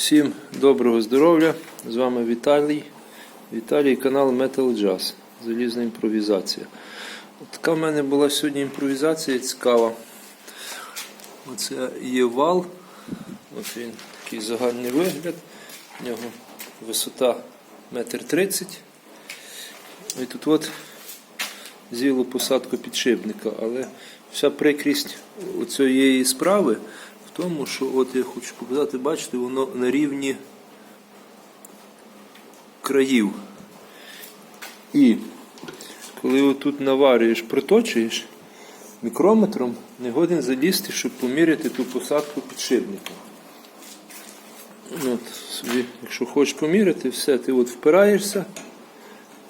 Всім доброго здоров'я! З вами Віталій. Віталій, канал Metal Jazz. Залізна імпровізація. От така в мене була сьогодні імпровізація цікава. Оце є вал. От він такий загальний вигляд. У нього висота 1,30 м. І тут от зіло посадку підшипника, але вся прикрість цієї справи в тому, що от я хочу показати, бачите, воно на рівні країв. І коли отут наварюєш, проточуєш, мікрометром не годен залізти, щоб поміряти ту посадку підшипника. От, собі, якщо хочеш поміряти, все, ти от впираєшся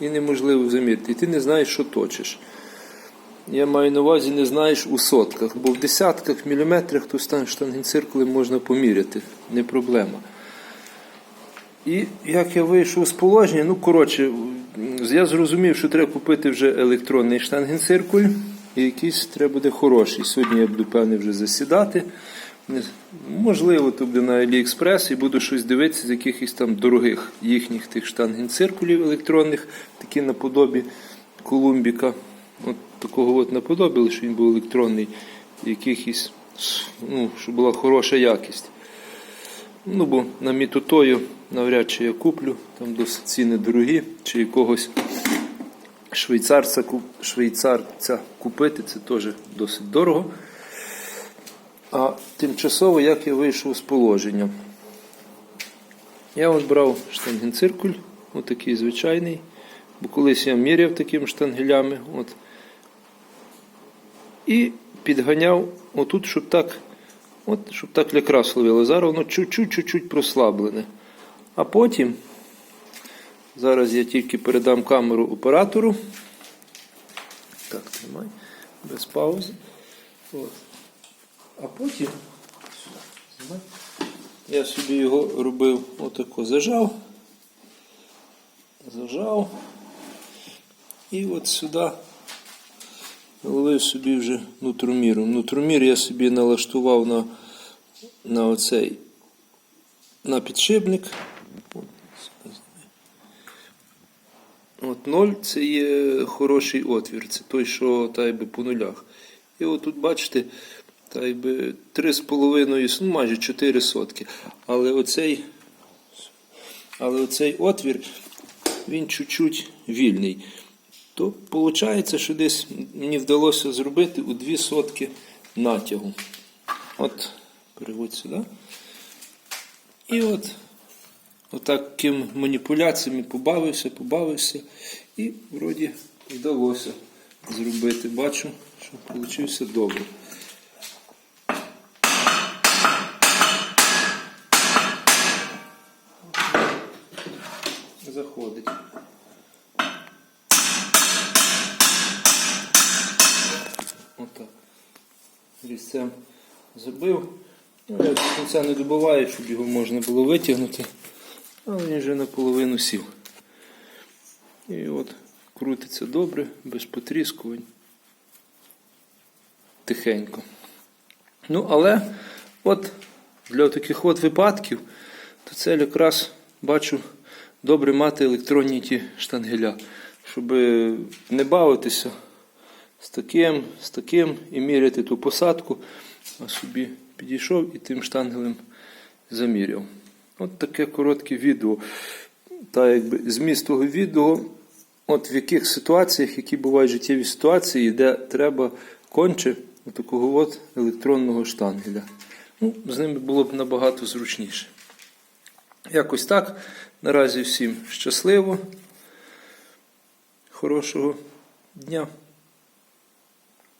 і неможливо замірити. І ти не знаєш, що точиш. Я маю на увазі, не знаєш у сотках, бо в десятках міліметрах то стан можна поміряти, не проблема. І як я вийшов з положення, ну коротше, я зрозумів, що треба купити вже електронний штангенциркуль, і якийсь треба буде хороший. Сьогодні я буду певний вже засідати. Можливо, то буде на AliExpress і буду щось дивитися з якихось там дорогих їхніх тих штангенциркулів електронних, такі наподобі Колумбіка. От такого от наподобі, лише він був електронний, якихось, ну, щоб була хороша якість. Ну, бо на мітотою навряд чи я куплю, там досить ціни дорогі, чи якогось швейцарця, швейцарця купити, це теж досить дорого. А тимчасово, як я вийшов з положення. Я от брав штангенциркуль, отакий звичайний, бо колись я міряв такими штангелями. От, і підганяв отут, щоб так, от, щоб так якраз ловило. Зараз воно чуть-чуть прослаблене. А потім, зараз я тільки передам камеру оператору. Так, тримай, без паузи. От. А потім я собі його робив отако зажав. Зажав. І от сюди Ловив собі вже нутроміром. Нутромір я собі налаштував на, на оцей на підшипник. От 0 це є хороший отвір, це той, що та би по нулях. І от тут бачите, та би 3,5, ну майже 4 сотки. Але оцей, але оцей отвір, він чуть-чуть вільний то виходить, що десь мені вдалося зробити у 2 сотки натягу. От, переводь сюди. І от отаким маніпуляціями побавився, побавився, і вроді вдалося зробити. Бачу, що вийшло добре. Заходить. Різцем забив. Ну, я до кінця не добиваю, щоб його можна було витягнути. Але він вже наполовину сів. І от крутиться добре, без потріскувань. Тихенько. Ну, але от для таких от випадків, то це якраз бачу добре мати електронні ті штангеля, щоб не бавитися з таким, з таким і міряти ту посадку, а собі підійшов і тим штангелем заміряв. От таке коротке відео. Та якби зміст того відео, от в яких ситуаціях, які бувають життєві ситуації, де треба конче такого от електронного штангеля. Ну, з ними було б набагато зручніше. Якось так. Наразі всім щасливо, хорошого дня.